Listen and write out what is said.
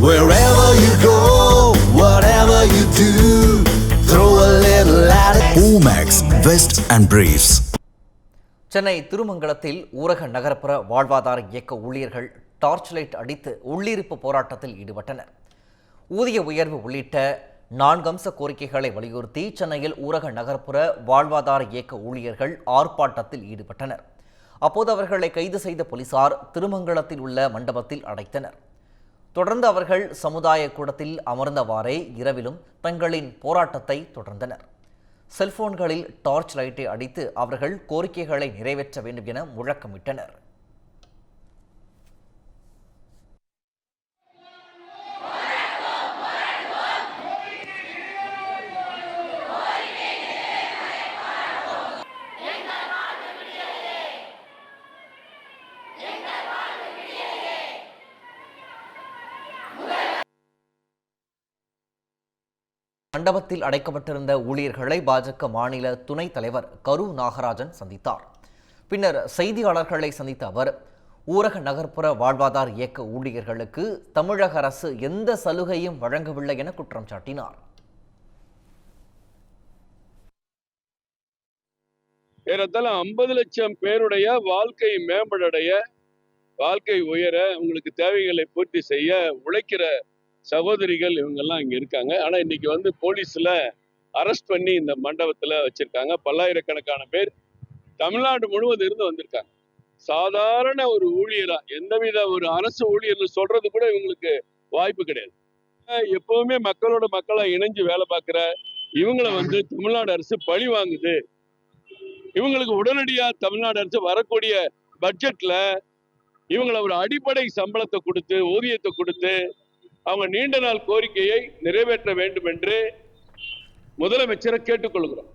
Wherever you go, whatever you do, throw a little at it. Omax, Vest and Briefs. Chennai திருமங்கலத்தில் ஊரக நகர்ப்புற வாழ்வாதார இயக்க ஊழியர்கள் டார்ச் லைட் அடித்து உள்ளிருப்பு போராட்டத்தில் ஈடுபட்டனர் ஊதிய உயர்வு உள்ளிட்ட நான்கு அம்ச கோரிக்கைகளை வலியுறுத்தி சென்னையில் ஊரக நகர்ப்புற வாழ்வாதார இயக்க ஊழியர்கள் ஆர்ப்பாட்டத்தில் ஈடுபட்டனர் அப்போது அவர்களை கைது செய்த போலீசார் திருமங்கலத்தில் உள்ள மண்டபத்தில் அடைத்தனர் தொடர்ந்து அவர்கள் சமுதாய கூடத்தில் அமர்ந்தவாறே இரவிலும் தங்களின் போராட்டத்தை தொடர்ந்தனர். செல்போன்களில் டார்ச் லைட்டை அடித்து அவர்கள் கோரிக்கைகளை நிறைவேற்ற வேண்டும் என முழக்கமிட்டனர். மண்டபத்தில் அடைக்கப்பட்டிருந்த ஊழியர்களை பாஜக மாநில துணைத் தலைவர் கரு நாகராஜன் சந்தித்தார். பின்னர் செய்தியாளர்களை சந்தித்த அவர் ஊரக நகர்ப்புற வாழ்வாதார இயக்க ஊழியர்களுக்கு தமிழக அரசு எந்த சலுகையும் வழங்கவில்லை என குற்றம் சாட்டினார். ஏறத்தாழ ஐம்பது லட்சம் பேருடைய வாழ்க்கை மேம்படைய வாழ்க்கை உயர உங்களுக்கு தேவைகளை பூர்த்தி செய்ய உழைக்கிற சகோதரிகள் இவங்கெல்லாம் இங்கே இருக்காங்க. ஆனா இன்னைக்கு வந்து போலீஸ்ல அரெஸ்ட் பண்ணி இந்த மண்டபத்துல வச்சிருக்காங்க. பல்லாயிரக்கணக்கான பேர் தமிழ்நாடு முழுவதும் இருந்து வந்திருக்காங்க. சாதாரண ஒரு ஊழியரா எந்தவித ஒரு அரசு ஊழியர்னு சொல்றது கூட இவங்களுக்கு வாய்ப்பு கிடையாது. எப்பவுமே மக்களோட மக்களா இணைஞ்சு வேலை பார்க்குற இவங்களை வந்து தமிழ்நாடு அரசு பழி வாங்குது. இவங்களுக்கு உடனடியா தமிழ்நாடு அரசு வரக்கூடிய பட்ஜெட்ல இவங்களை ஒரு அடிப்படை சம்பளத்தை கொடுத்து ஊதியத்தை கொடுத்து அவங்க நீண்ட நாள் கோரிக்கையை நிறைவேற்ற வேண்டும் என்று முதலமைச்சரை கேட்டுக்கொள்கிறோம்.